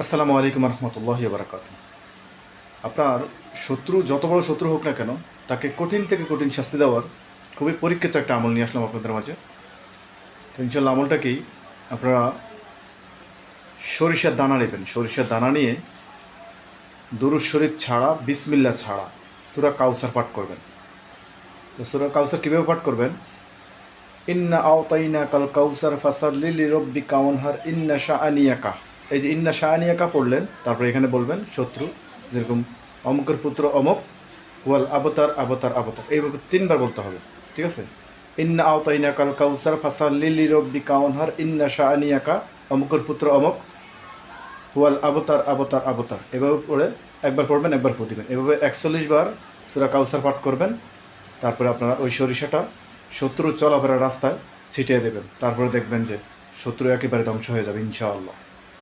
আসসালামু আলাইকুম রহমতুল্লাহ বারাকাত আপনার শত্রু যত বড় শত্রু হোক না কেন, তাকে কঠিন থেকে কঠিন শাস্তি দেওয়ার খুবই পরীক্ষিত একটা আমল নিয়ে আসলাম আপনাদের মাঝে। তো ইনশাল্লাহ আমলটাকেই আপনারা সরিষার দানা নেবেন। সরিষার দানা নিয়ে দুরুজ শরীফ ছাড়া বিসমিল্লা ছাড়া সুরা কাউসার পাঠ করবেন। তো সুরা কাউসার কীভাবে পাঠ করবেন? ইন্না আওতাইনা কাল কাউসার ফাসাল্লি রব্বি কাউনহার ইন্না শাহানিয়াকা এই যে ইন্না শাহানিয়াকা পড়লেন, তারপরে এখানে বলবেন শত্রু, যেরকম অমুকের পুত্র অমক, ওয়াল আবতার আবতার আবতার। এইভাবে তিনবার বলতে হবে, ঠিক আছে? ইন্না আওতাইনা কাল কাউসার ফাসাল্লি রব্বি কাউনহার ইন্না শাহানিয়াকা অমুকের পুত্র অমক, ওয়াল আবতার আবতার আবতার। এভাবে পড়ে, একবার পড়বেন, একবার দিবেন। এভাবে একচল্লিশ বার সুরা কাউসার পাঠ করবেন, তারপরে আপনারা ওই সরিষাটা শত্রু চলাফেরার রাস্তায় ছিটিয়ে দেবেন। তারপরে দেখবেন যে শত্রু একেবারে ধ্বংস হয়ে যাবে, ইনশাআল্লাহ।